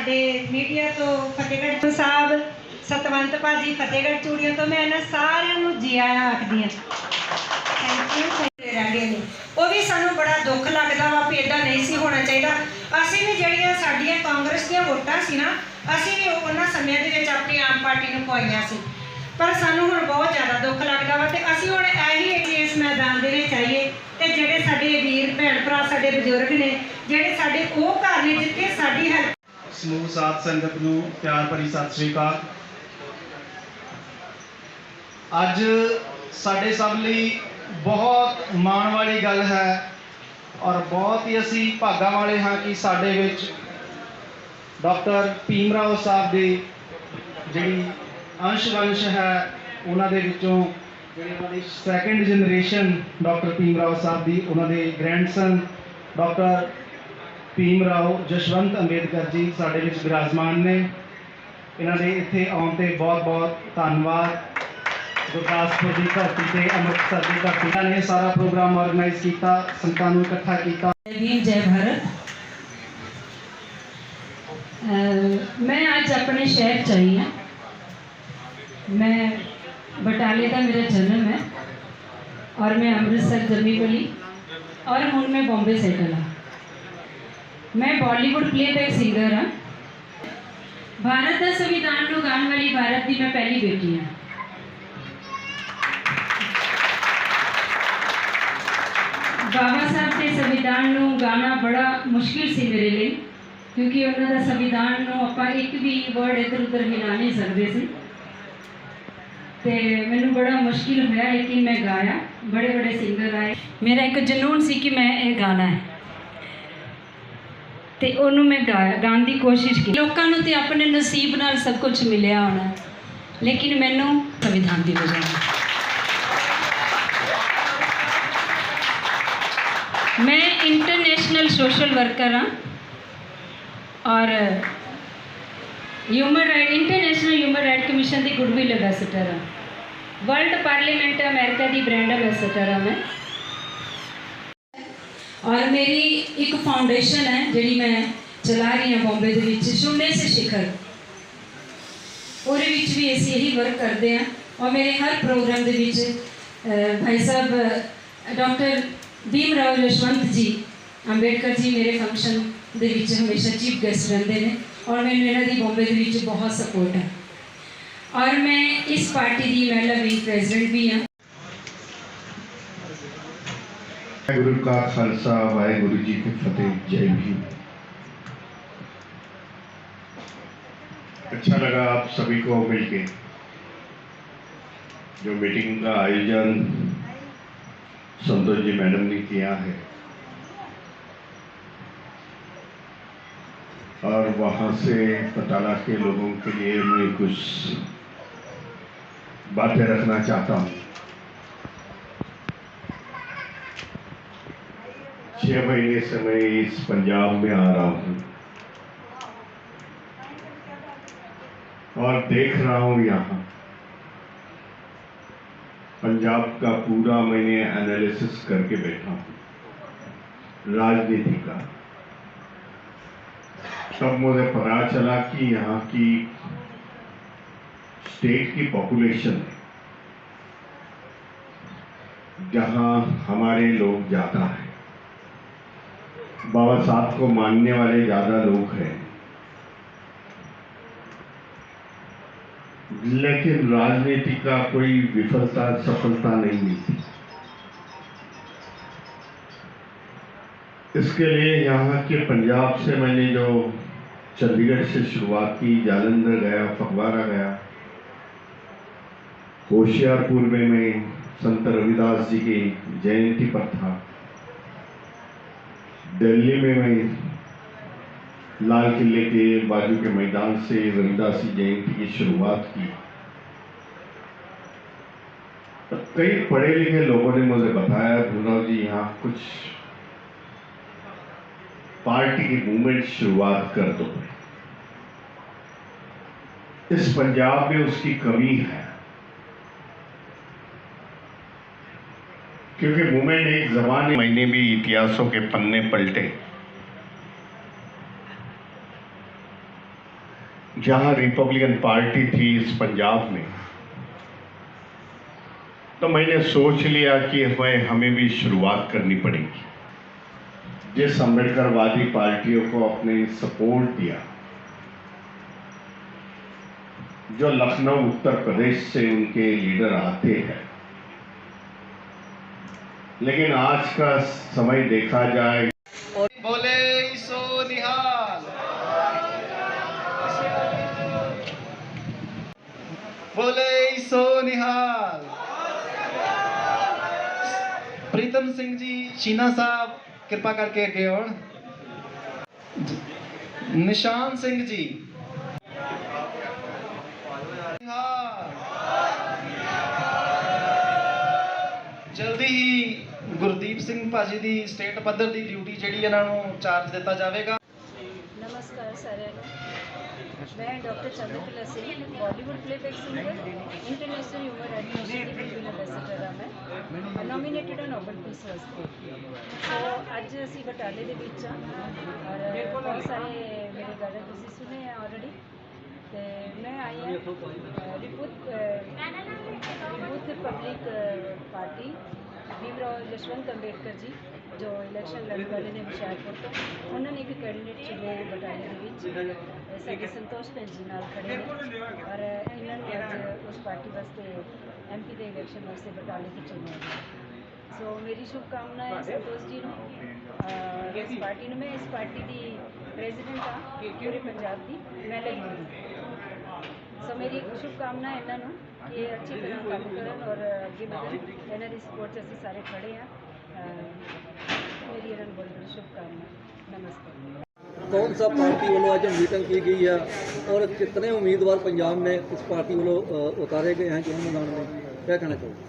ਸਾਡੇ ਮੀਡੀਆ ਤੋਂ ਫਤਿਹਗੜ੍ਹ ਤੋਂ ਸਾਹਿਬ, ਸਤਵੰਤ ਭਾਜੀ ਫਤਿਹਗੜ੍ਹ ਚੂੜੀਆਂ ਤੋਂ ਮੈਂ ਇਹਨਾਂ ਸਾਰਿਆਂ ਨੂੰ ਜੀ ਆਇਆਂ ਆਖਦੀ ਹਾਂ। ਥੈਂਕ ਯੂ ਰਹਿ ਗਏ ਨੇ। ਉਹ ਵੀ ਸਾਨੂੰ ਬੜਾ ਦੁੱਖ ਲੱਗਦਾ ਵਾ ਵੀ ਇਦਾਂ ਨਹੀਂ ਸੀ ਹੋਣਾ ਚਾਹੀਦਾ। ਅਸੀਂ ਵੀ ਜਿਹੜੀਆਂ ਸਾਡੀਆਂ ਕਾਂਗਰਸ ਦੀਆਂ ਵੋਟਾਂ ਸੀ ਨਾ, ਅਸੀਂ ਵੀ ਉਹਨਾਂ ਸਮਿਆਂ ਦੇ ਵਿੱਚ ਆਪਣੀ ਆਮ ਪਾਰਟੀ ਨੂੰ ਪਵਾਈਆਂ ਸੀ। ਪਰ ਸਾਨੂੰ ਹੁਣ ਬਹੁਤ ਜ਼ਿਆਦਾ ਦੁੱਖ ਲੱਗਦਾ ਵਾ ਤੇ ਅਸੀਂ ਹੁਣ ਇਹੀ ਇੱਕ ਇਸ ਮੈਦਾਨ ਦੇ ਵਿੱਚ ਆਈਏ ਤੇ ਜਿਹੜੇ ਸਾਡੇ ਵੀਰ ਭੈਣ ਭਰਾ, ਸਾਡੇ ਬਜ਼ੁਰਗ ਨੇ, ਜਿਹੜੇ ਸਾਡੇ ਉਹ ਘਰ ਨੇ ਜਿੱਥੇ ਸਾਡੀ ਹੈਲਪ ਸਮੂਹ ਸਾਧ ਸੰਗਤ ਨੂੰ ਪਿਆਰ ਭਰੀ ਸਤਿ ਸ੍ਰੀ ਅਕਾਲ। ਅੱਜ ਸਾਡੇ ਸਭ ਲਈ ਬਹੁਤ ਮਾਣ ਵਾਲੀ ਗੱਲ ਹੈ ਔਰ ਬਹੁਤ ਹੀ ਅਸੀਂ ਭਾਗਾਂ ਵਾਲੇ ਹਾਂ ਕਿ ਸਾਡੇ ਵਿੱਚ ਡਾਕਟਰ ਭੀਮ ਰਾਓ ਸਾਹਿਬ ਦੇ ਜਿਹੜੀ ਅੰਸ਼ ਵੰਸ਼ ਹੈ, ਉਹਨਾਂ ਦੇ ਵਿੱਚੋਂ ਜਿਹੜੀ ਉਹਨਾਂ ਦੀ second generation doctor Bhim Rao Sahib ਦੀ, ਉਹਨਾਂ ਦੇ ਗ੍ਰੈਂਡਸਨ ਡਾਕਟਰ ਭੀਮ ਰਾਓ ਜਸ਼ਵੰਤ ਅੰਬੇਦਕਰ ਜੀ ਸਾਡੇ ਵਿੱਚ ਬਿਰਾਜਮਾਨ ਨੇ ਇਹਨਾਂ ਦੇ ਇੱਥੇ ਆਉਣ ਤੇ ਬਹੁਤ-ਬਹੁਤ ਧੰਨਵਾਦ ਗੁਰਦਾਸਪੁਰ ਦੀ ਧਰਤੀ ਤੇ ਅੰਮ੍ਰਿਤਸਰ ਦੀ ਧਰਤੀ ਤੇ ਨੇ ਸਾਰਾ ਪ੍ਰੋਗਰਾਮ ਆਰਗੇਨਾਈਜ਼ ਕੀਤਾ ਸੰਤਾਂ ਨੂੰ ਇਕੱਠਾ ਕੀਤਾ जय भीम जय भारत अ, मैं आज अपने शहर ਚ ਆਈ ਹਾਂ ਮੈਂ ਬਟਾਲੇ ਦਾ ਮੇਰਾ ਜਨਮ ਹੈ ਔਰ ਮੈਂ ਅੰਮ੍ਰਿਤਸਰ ਜੰਮੀ ਪਲੀ ਔਰ ਹੁਣ ਮੈਂ ਬੰਬੇ ਸੈਟਲ ਹਾਂ ਮੈਂ ਬਾਲੀਵੁੱਡ ਪਲੇਬੈਕ ਸਿੰਗਰ ਹਾਂ ਭਾਰਤ ਦਾ ਸੰਵਿਧਾਨ ਨੂੰ ਗਾਉਣ ਵਾਲੀ ਭਾਰਤ ਦੀ ਮੈਂ ਪਹਿਲੀ ਬੇਟੀ ਹਾਂ ਬਾਬਾ ਸਾਹਿਬ ਦੇ ਸੰਵਿਧਾਨ ਨੂੰ ਗਾਣਾ ਬੜਾ ਮੁਸ਼ਕਿਲ ਸੀ ਮੇਰੇ ਲਈ ਕਿਉਂਕਿ ਉਹਨਾਂ ਦਾ ਸੰਵਿਧਾਨ ਨੂੰ ਆਪਾਂ ਇੱਕ ਵੀ ਵਰਡ ਇੱਧਰ ਉੱਧਰ ਹਿਲਾ ਨਹੀਂ ਸਕਦੇ ਸੀ ਤੇ ਮੈਨੂੰ ਬੜਾ ਮੁਸ਼ਕਿਲ ਹੋਇਆ ਲੇਕਿਨ ਮੈਂ ਗਾਇਆ ਬੜੇ ਬੜੇ ਸਿੰਗਰ ਆਏ ਮੇਰਾ ਇੱਕ ਜਨੂਨ ਸੀ ਕਿ ਮੈਂ ਇਹ ਗਾਣਾ ਹੈ ਤੇ ਉਹਨੂੰ ਮੈਂ ਗਾਇਆ ਗਾਣ ਦੀ ਕੋਸ਼ਿਸ਼ ਕੀਤੀ। ਲੋਕਾਂ ਨੂੰ ਤੇ ਆਪਣੇ ਨਸੀਬ ਨਾਲ ਸਭ ਕੁਝ ਮਿਲਿਆ ਹੋਣਾ। ਲੇਕਿਨ ਮੈਨੂੰ ਸੰਵਿਧਾਨ ਦੀ ਵਜ੍ਹਾ ਮੈਂ ਇੰਟਰਨੈਸ਼ਨਲ ਸੋਸ਼ਲ ਵਰਕਰ ਹਾਂ। ਔਰ human right international human right commission ਦੀ ਗੁੱਡਵਿਲ ਐਮਬੈਸਡਰ ਹਾਂ। ਵਰਲਡ ਪਾਰਲੀਮੈਂਟ ਅਮਰੀਕਾ ਦੀ ਬ੍ਰਾਂਡ ਐਮਬੈਸਡਰ ਹਾਂ ਮੈਂ। और मेरी एक फाउंडेशन है जी मैं चला रही हूँ बॉम्बे शून्य से शिखर। और भी अस यही वर्क करते हैं। और मेरे हर प्रोग्राम के भाई साहब डॉक्टर भीम राव यशवंत जी, अंबेडकर जी मेरे फ़ंक्शन के हमेशा चीफ गैसट रेंगे ने, और मैं इन्हों की बॉम्बे बहुत सपोर्ट है। और मैं इस पार्टी की मैडम प्रेजिडेंट भी हाँ। वाहेगुरु का खालसा, वाहेगुरु जी की फतेह। जय भीम। अच्छा लगा आप सभी को मिलके, जो मीटिंग का आयोजन संतोष जी मैडम ने किया है। और वहाँ से पताला के लोगों के लिए मैं कुछ बातें रखना चाहता हूँ। छह महीने से मैं इस पंजाब में आ रहा हूँ। और देख रहा हूँ यहाँ। पंजाब का पूरा मैंने एनालिसिस करके बैठा हूँ। राजनीति का। तब मुझे पता चला कि यहाँ की स्टेट की पॉपुलेशन जहाँ हमारे लोग ज़्यादा हैं। बाबा साहब को मानने वाले ज़्यादा लोग हैं। लेकिन राजनीति का कोई विफलता, सफलता नहीं मिलती। इसके लिए यहाँ के पंजाब से मैंने जो चंडीगढ़ से शुरुआत की, जालंधर गया, फगवाड़ा गया, होशियारपुर में मैं संत रविदास जी की जयंती पर था। दिल्ली में मैं लाल किले के बाजू के मैदान से रविदास जयंती की शुरुआत की। कई पढ़े लिखे लोगों ने मुझे बताया, भूराव जी, यहाँ कुछ पार्टी की मूवमेंट शुरुआत कर दो। इस पंजाब में उसकी कमी है। क्योंकि मूवमेंट एक जमाने महीने भी इतिहासों के पन्ने पलटे। जहाँ रिपब्लिकन पार्टी थी इस पंजाब में तो मैंने सोच लिया कि हमें हमें भी शुरुआत करनी पड़ेगी। जिस अम्बेडकरवादी पार्टियों को अपने सपोर्ट दिया, जो लखनऊ, उत्तर प्रदेश से उनके लीडर आते हैं लेकिन आज का समय देखा जाए बोले सो निहाल। बोले सो निहाल। प्रीतम सिंह जी, चीना साहब, कृपा करके अगे आउण निशान सिंह जी ਸਿੰਘ ਭਾਜੀ ਦੀ ਸਟੇਟ ਪੱਧਰ ਦੀ ਡਿਊਟੀ ਜਿਹੜੀ ਇਹਨਾਂ ਨੂੰ ਚਾਰਜ ਦਿੱਤਾ ਜਾਵੇਗਾ। ਨਮਸਕਾਰ ਸਾਰਿਆਂ ਨੂੰ ਮੈਂ doctor Chandrakala Singh Bollywood playback singer international human administration ਦੀ ਫਿਲਮ ਐਂਬੈਸਡਰ ਮੈਂ ਨੋਮੀਨੇਟਡ ਹਾਂ ਨੋਬਲ ਪੀਸ ਵਾਸਤੇ ਸੋ ਅੱਜ ਅਸੀਂ ਬਟਾਲੇ ਦੇ ਵਿੱਚ ਆ ਔਰ ਬਹੁਤ ਸਾਰੇ ਮੇਰੇ ਗਾਣੇ ਤੁਸੀਂ ਸੁਣੇ ਆ ਆਲਰੇਡੀ ਤੇ ਮੈਂ ਆਈ ਹਾਂ ਅ, ਰਿਪੁਤ ਪਬਲਿਕ ਪਾਰਟੀ ਭੀਮਰਾਓ ਯਸ਼ਵੰਤ ਅੰਬੇਡਕਰ ਜੀ ਜੋ ਇਲੈਕਸ਼ਨ ਲੜਨ ਵਾਲੇ ਨੇ ਹੁਸ਼ਿਆਰਪੁਰ ਤੋਂ ਉਹਨਾਂ ਨੇ ਇੱਕ ਕੈਂਡੀਡੇਟ ਚੁਣੇ ਬਟਾਲੇ ਦੇ ਵਿੱਚ ਅ, ਸਾਡੇ ਸੰਤੋਸ਼ ਭੈਣ ਜੀ ਨਾਲ ਖੜੇ ਨੇ ਔਰ ਇਹਨਾਂ ਨੂੰ ਅੱਜ ਉਸ ਪਾਰਟੀ ਵਾਸਤੇ ਐਮਪੀ ਦੇ ਇਲੈਕਸ਼ਨ ਵਾਸਤੇ ਬਟਾਲੇ ਤੋਂ ਚੁਣਿਆ ਗਿਆ ਸੋ ਮੇਰੀ ਸ਼ੁਭਕਾਮਨਾ ਹੈ ਸੰਤੋਸ਼ ਜੀ ਨੂੰ ਅ, ਇਸ ਪਾਰਟੀ ਨੂੰ ਮੈਂ ਇਸ ਪਾਰਟੀ ਦੀ ਪ੍ਰੈਜ਼ੀਡੈਂਟ ਹਾਂ ਪੂਰੇ ਪੰਜਾਬ ਦੀ ਮੈਂ ਲੱਗੀ सो मेरी शुभकामना इन्होंने ये अच्छी तरह काम करन और अगे बढ़े। इन्हों की सपोर्ट असं सारे खड़े हैं। मेरी इन्होंने बहुत शुभकामना नमस्कार कौन सा पार्टी वालों आज मीटिंग की गई है? और कितने उम्मीदवार पंजाब में इस पार्टी वालों उतारे गए हैं चुनाव मैदान में क्या कहना चाहोगे?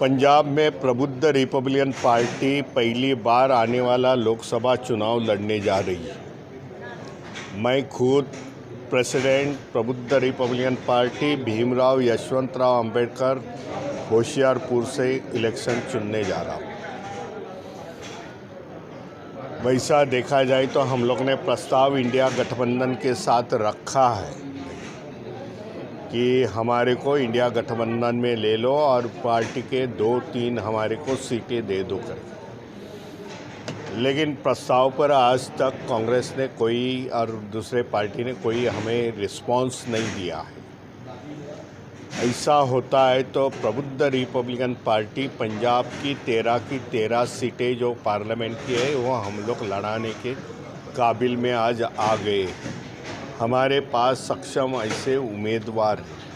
पंजाब में प्रबुद्ध रिपब्लिकन पार्टी पहली बार आने वाला लोकसभा चुनाव लड़ने जा रही है। मैं खुद president Prabuddha Republican party Bhimrao Yashwantrao Ambedkar Hoshiarpur से इलेक्शन चुनने जा रहा हूँ। वैसा देखा जाए तो हम लोग ने प्रस्ताव इंडिया गठबंधन के साथ रखा है कि हमारे को इंडिया गठबंधन में ले लो और पार्टी के दो तीन हमारे को सीटें दे दो कर लेकिन प्रस्ताव पर आज तक कांग्रेस ने कोई और दूसरे पार्टी ने कोई हमें रिस्पांस नहीं दिया है। ऐसा होता है तो प्रबुद्ध रिपब्लिकन पार्टी पंजाब की तेरह की तेरह सीटें जो पार्लियामेंट की है, वो हम लोग लड़ाने के काबिल में आज आ गए हमारे पास सक्षम ऐसे उम्मीदवार हैं।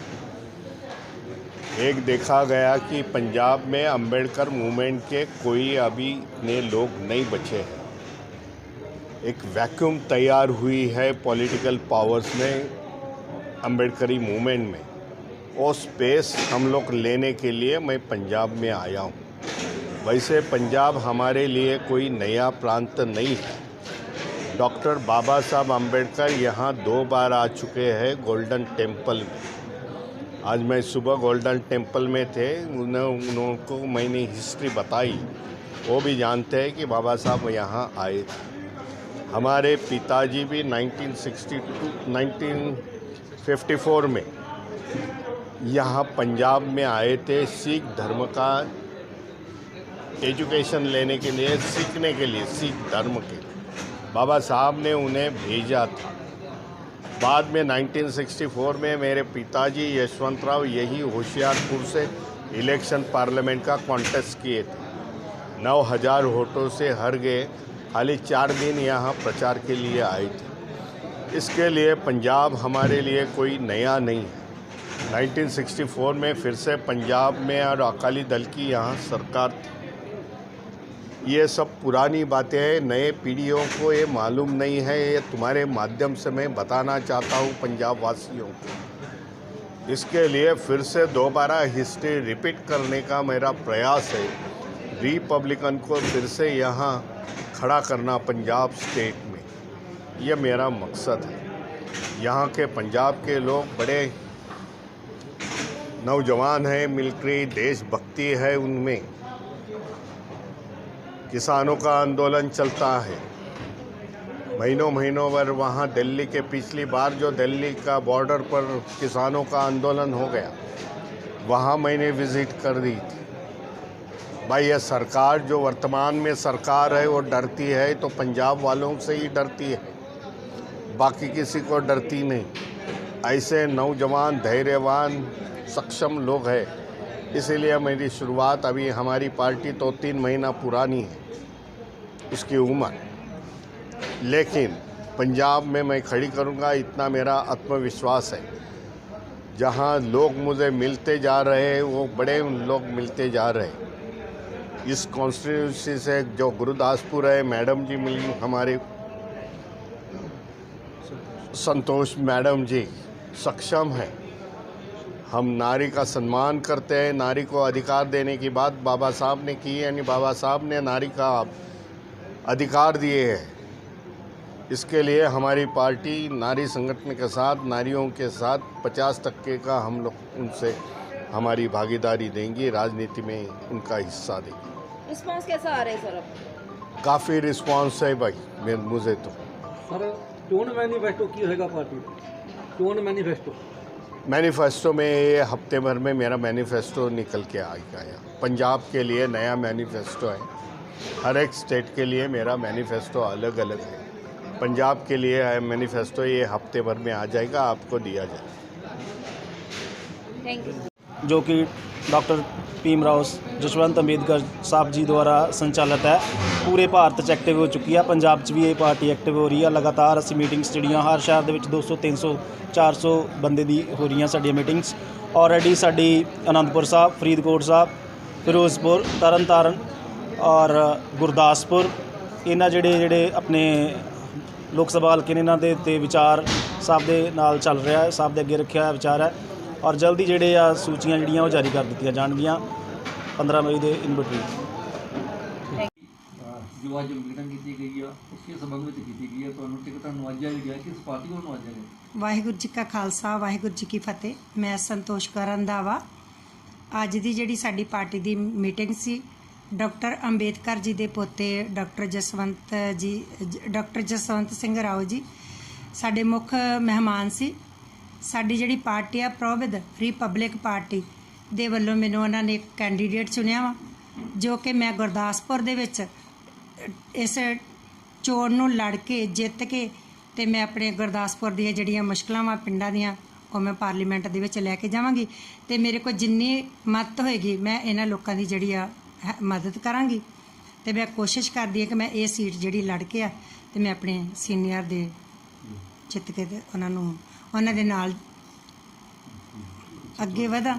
एक देखा गया कि पंजाब में अंबेडकर मूवमेंट के कोई अभी इतने लोग नहीं बचे हैं। एक वैक्यूम तैयार हुई है पॉलिटिकल पावर्स में, अंबेडकरी मूवमेंट में। वो स्पेस हम लोग लेने के लिए मैं पंजाब में आया हूँ। वैसे पंजाब हमारे लिए कोई नया प्रांत नहीं है। डॉक्टर बाबा साहब अंबेडकर यहाँ दो बार आ चुके हैं गोल्डन टेंपल में। आज मैं सुबह गोल्डन टेंपल में थे, उन्हें उनको मैंने हिस्ट्री बताई। वो भी जानते हैं कि बाबा साहब यहाँ आए थे। हमारे पिताजी भी 1962 1954 में यहाँ पंजाब में आए थे, सिख धर्म का एजुकेशन लेने के लिए, सीखने के लिए, सिख धर्म के लिए। बाबा साहब ने उन्हें भेजा था। बाद में 1964 में मेरे पिताजी यशवंत राव यही होशियारपुर से इलेक्शन पार्लियामेंट का कॉन्टेस्ट किए थे। नौ हज़ार वोटों से हर गए। खाली चार दिन यहाँ प्रचार के लिए आए थे। इसके लिए पंजाब हमारे लिए कोई नया नहीं है। 1964 में फिर से पंजाब में और अकाली दल की यहाँ सरकार थी। ये सब पुरानी बातें हैं, नए पीढ़ियों को ये मालूम नहीं है, ये तुम्हारे माध्यम से मैं बताना चाहता हूँ पंजाब वासियों को। इसके लिए फिर से दोबारा हिस्ट्री रिपीट करने का मेरा प्रयास है। रिपब्लिकन को फिर से यहाँ खड़ा करना पंजाब स्टेट में। ये मेरा मकसद है। यहाँ के पंजाब के लोग बड़े नौजवान हैं मिलिट्री देशभक्ति है उनमें। किसानों का आंदोलन चलता है। महीनों महीनों भर वहाँ दिल्ली के पिछली बार जो दिल्ली का बॉर्डर पर किसानों का आंदोलन हो गया, वहाँ मैंने विज़िट कर दी थी। भाई, यह सरकार जो वर्तमान में सरकार है, वो डरती है तो पंजाब वालों से ही डरती है। बाकी किसी को डरती नहीं। ऐसे नौजवान, धैर्यवान, सक्षम लोग हैं। इसीलिए मेरी शुरुआत अभी हमारी पार्टी तो तीन महीना पुरानी है, उसकी उम्र। लेकिन पंजाब में मैं खड़ी करूँगा, इतना मेरा आत्मविश्वास है। जहाँ लोग मुझे मिलते जा रहे हैं, वो बड़े लोग मिलते जा रहे हैं। इस कॉन्स्टिट्यूंसी से जो गुरुदासपुर है, मैडम जी मिली, हमारे संतोष मैडम जी सक्षम है। हम नारी का सम्मान करते हैं नारी को अधिकार देने की बात बाबा साहब ने की यानी बाबा साहब ने नारी का अधिकार दिए है। इसके लिए हमारी पार्टी नारी संगठन के साथ नारियों के साथ 50 टक्के का हम लोग उनसे हमारी भागीदारी देंगी राजनीति में उनका हिस्सा देंगे। रिस्पांस कैसा आ रहा है सर? काफ़ी रिस्पांस है भाई मुझे तो। सर टोन मैनिफेस्टो की होगा पार्टी? टोन मैनिफेस्टो मैनिफेस्टो में ये हफ़्ते भर में मेरा मैनिफेस्टो निकल के आ गया पंजाब के लिए नया मैनिफेस्टो है। हर एक स्टेट के लिए मेरा मैनिफेस्टो अलग अलग है। पंजाब के लिए है मैनिफेस्टो ये हफ़्ते भर में आ जाएगा आपको दिया जाएगा। जो ਕਿ ਡਾਕਟਰ ਭੀਮ ਰਾਓ ਜਸਵੰਤ ਅੰਬੇਦਕਰ ਸਾਹਿਬ ਜੀ ਦੁਆਰਾ ਸੰਚਾਲਿਤ ਹੈ। ਪੂਰੇ ਭਾਰਤ 'ਚ ਐਕਟਿਵ ਹੋ ਚੁੱਕੀ ਹੈ। ਪੰਜਾਬ 'ਚ ਵੀ ਇਹ ਪਾਰਟੀ ਐਕਟਿਵ ਹੋ ਰਹੀ ਹੈ। ਲਗਾਤਾਰ ਅਸੀਂ ਮੀਟਿੰਗਸ ਜਿਹੜੀਆਂ, ਹਰ ਸ਼ਹਿਰ ਦੇ ਵਿੱਚ 200 300 400 ਬੰਦੇ ਦੀ ਹੋ ਰਹੀਆਂ ਸਾਡੀਆਂ ਮੀਟਿੰਗਸ ਆਲਰੇਡੀ ਸਾਡੀ ਅਨੰਦਪੁਰ ਸਾਹਿਬ, ਫਰੀਦਕੋਟ ਸਾਹਿਬ, ਫਿਰੋਜ਼ਪੁਰ, ਤਰਨਤਾਰਨ ਔਰ ਗੁਰਦਾਸਪੁਰ, ਇਹਨਾਂ ਜਿਹੜੇ ਜਿਹੜੇ ਆਪਣੇ ਲੋਕ ਸਭਾ ਹਲਕੇ ਨੇ, ਇਹਨਾਂ ਦੇ ਤੇ ਵਿਚਾਰ ਸਾਹਿਬ ਦੇ ਨਾਲ ਚੱਲ ਰਿਹਾ ਹੈ। ਸਾਹਿਬ ਦੇ ਅੱਗੇ ਰੱਖਿਆ ਹੋਇਆ ਵਿਚਾਰ ਹੈ। ਔਰ ਜਲਦੀ ਜਿਹੜੇ ਆ ਸੂਚੀਆਂ ਜਿਹੜੀਆਂ ਉਹ ਜਾਰੀ ਕਰ ਦਿੱਤੀਆਂ ਜਾਣਗੀਆਂ 15 ਮਈ ਦੇ ਇਨ ਬਿਟਵੀਨ ਜੋ ਅੱਜ ਮੀਟਿੰਗ ਕੀਤੀ ਗਈ ਆ ਉਸਕੇ ਸੰਬੰਧ ਵਿੱਚ ਕੀਤੀ ਗਈ ਹੈ ਤੁਹਾਨੂੰ ਟਿਕਟਾਂ ਨਵਾਜਿਆ ਵੀ ਗਿਆ ਕਿਸ ਪਾਰਟੀ ਨੂੰ ਨਵਾਜਿਆ ਗਿਆ ਵਾਹਿਗੁਰੂ ਜੀ ਕਾ ਖਾਲਸਾ ਵਾਹਿਗੁਰੂ ਜੀ ਕੀ ਫਤਿਹ। ਮੈਂ ਸੰਤੋਸ਼ ਕੌਰ ਰੰਧਾਵਾ ਅੱਜ ਦੀ ਜਿਹੜੀ ਸਾਡੀ ਪਾਰਟੀ ਦੀ ਮੀਟਿੰਗ ਸੀ ਡਾਕਟਰ ਅੰਬੇਦਕਰ ਜੀ ਦੇ ਪੋਤੇ ਡਾਕਟਰ ਜਸਵੰਤ ਜ- ਡਾਕਟਰ ਜਸਵੰਤ ਸਿੰਘ ਰਾਓ ਜੀ ਸਾਡੇ ਮੁੱਖ ਮਹਿਮਾਨ ਸੀ। ਸਾਡੀ ਜਿਹੜੀ ਪਾਰਟੀ ਆ ਪ੍ਰੋਵਿਦ ਰਿਪਬਲਿਕ ਪਾਰਟੀ ਦੇ ਵੱਲੋਂ ਮੈਨੂੰ ਉਹਨਾਂ ਨੇ ਕੈਂਡੀਡੇਟ ਚੁਣਿਆ ਵਾ, ਜੋ ਕਿ ਮੈਂ ਗੁਰਦਾਸਪੁਰ ਦੇ ਵਿੱਚ, ਇਸ ਚੋਣ ਨੂੰ ਲੜ ਕੇ ਜਿੱਤ ਕੇ ਤੇ ਮੈਂ ਆਪਣੇ ਗੁਰਦਾਸਪੁਰ ਦੀਆਂ ਜਿਹੜੀਆਂ ਮੁਸ਼ਕਲਾਂ ਵਾ ਪਿੰਡਾਂ ਦੀਆਂ, ਉਹ ਮੈਂ ਪਾਰਲੀਮੈਂਟ ਦੇ ਵਿੱਚ ਲੈ ਕੇ ਜਾਵਾਂਗੀ ਤੇ ਮੇਰੇ ਕੋਲ ਜਿੰਨੀ ਮਦਦ ਹੋਏਗੀ, ਮੈਂ ਇਹਨਾਂ ਲੋਕਾਂ ਦੀ ਜਿਹੜੀ ਆ, ਹੈ- ਮਦਦ ਕਰਾਂਗੀ ਤੇ ਮੈਂ ਕੋਸ਼ਿਸ਼ ਕਰਦੀ ਹਾਂ ਕਿ ਮੈਂ ਇਹ ਸੀਟ ਜਿਹੜੀ ਲੜ ਕੇ ਆ, ਤੇ ਮੈਂ ਆਪਣੇ ਸੀਨੀਅਰ ਦੇ ਜਿੱਤ ਕੇ ਤੇ ਉਹਨਾਂ ਨੂੰ ਉਹਨਾਂ ਦੇ ਨਾਲ। ਅੱਗੇ ਵਧਾਂ।